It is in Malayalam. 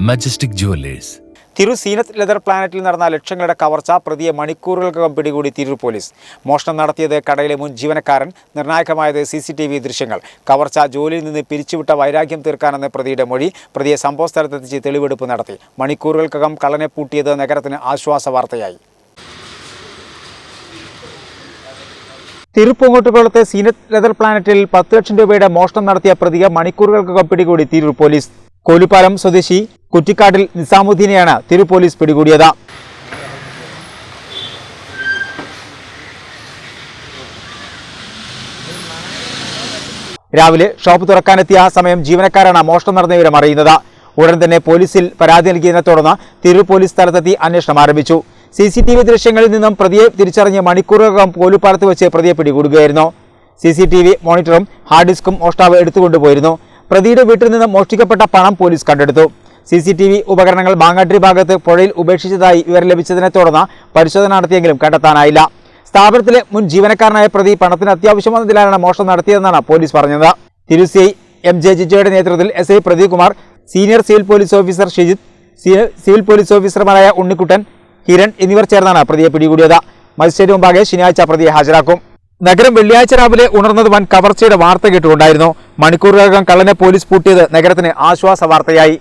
മജസ്റ്റിക് ജുവല്ലേഴ്സ് തിരു സീനത്ത് ലെതർ പ്ലാനറ്റിൽ നടന്ന ലക്ഷങ്ങളുടെ കവർച്ച പ്രതിയെ മണിക്കൂറുകൾക്കകം പിടികൂടി തിരൂർ പോലീസ്. മോഷണം നടത്തിയത് കടയിലെ മുൻ ജീവനക്കാരൻ നിർണായകമായത് സി സി ടി വി ദൃശ്യങ്ങൾ. കവർച്ച ജോലിയിൽ നിന്ന് പിരിച്ചുവിട്ട വൈരാഗ്യം തീർക്കാനെന്ന പ്രതിയുടെ മൊഴി പ്രതിയെ സംഭവ സ്ഥലത്തെത്തിച്ച് തെളിവെടുപ്പ് നടത്തി. മണിക്കൂറുകൾക്കകം കള്ളനെ പൂട്ടിയത് നഗരത്തിന് ആശ്വാസ വാർത്തയായി. തിരുപ്പൂങ്ങോട്ടുകുളത്തെ സീനത്ത് ലെതർ പ്ലാനറ്റിൽ പത്ത് ലക്ഷം രൂപയുടെ മോഷണം നടത്തിയ പ്രതിയെ മണിക്കൂറുകൾക്കകം പിടികൂടി തിരൂർ പോലീസ്. കോലുപാലം സ്വദേശി കുറ്റിക്കാട്ടിൽ നിസാമുദ്ദീനെയാണ് തിരു പോലീസ് പിടികൂടിയത്. രാവിലെ ഷോപ്പ് തുറക്കാനെത്തിയ സമയം ജീവനക്കാരാണ് മോഷണം നടന്ന വിവരം അറിയുന്നത്. ഉടൻ തന്നെ പോലീസിൽ പരാതി നൽകിയതിനെ തുടർന്ന് തിരൂർ പോലീസ് സ്ഥലത്തെത്തി അന്വേഷണം ആരംഭിച്ചു. സി സി ടി വി ദൃശ്യങ്ങളിൽ നിന്നും പ്രതിയെ തിരിച്ചറിഞ്ഞ് മണിക്കൂറുകൾക്കകം കോലുപാലത്ത് വെച്ച് പ്രതിയെ പിടികൂടുകയായിരുന്നു. സി സി ടി വി മോണിറ്ററും ഹാർഡ് ഡിസ്കും മോഷ്ടാവ് എടുത്തുകൊണ്ടുപോയിരുന്നു. പ്രതിയുടെ വീട്ടിൽ നിന്ന് മോഷ്ടിക്കപ്പെട്ട പണം പോലീസ് കണ്ടെടുത്തു. സി സി ടി വി ഉപകരണങ്ങൾ മാങ്ങാട്ടിരി ഭാഗത്ത് പുഴയിൽ ഉപേക്ഷിച്ചതായി ഇവർ ലഭിച്ചതിനെ തുടർന്ന് പരിശോധന നടത്തിയെങ്കിലും കണ്ടെത്താനായില്ല. സ്ഥാപനത്തിലെ മുൻ ജീവനക്കാരനായ പ്രതി പണത്തിന് അത്യാവശ്യം വന്നതിലാണ് മോഷണം നടത്തിയതെന്നാണ് പോലീസ് പറഞ്ഞത്. തിരുസിഐ എം ജെ ജിജോയുടെ നേതൃത്വത്തിൽ S I Pradeepkumar senior civil police officer Shijith C- civil police ഓഫീസർമാരായ ഉണ്ണിക്കുട്ടൻ കിരൺ എന്നിവർ ചേർന്നാണ് പ്രതിയെ പിടികൂടിയത്. മജിസ്ട്രേറ്റ് മുമ്പാകെ ശനിയാഴ്ച പ്രതിയെ ഹാജരാക്കും. നഗരം വെള്ളിയാഴ്ച രാവിലെ ഉണർന്നത് വൻ കവർച്ചയുടെ വാർത്ത കേട്ടുകൊണ്ടായിരുന്നു മണിക്കൂറുകൾക്കകം കള്ളനെ പോലീസ് പൂട്ടിയത് നഗരത്തിന് ആശ്വാസ വാർത്തയായി.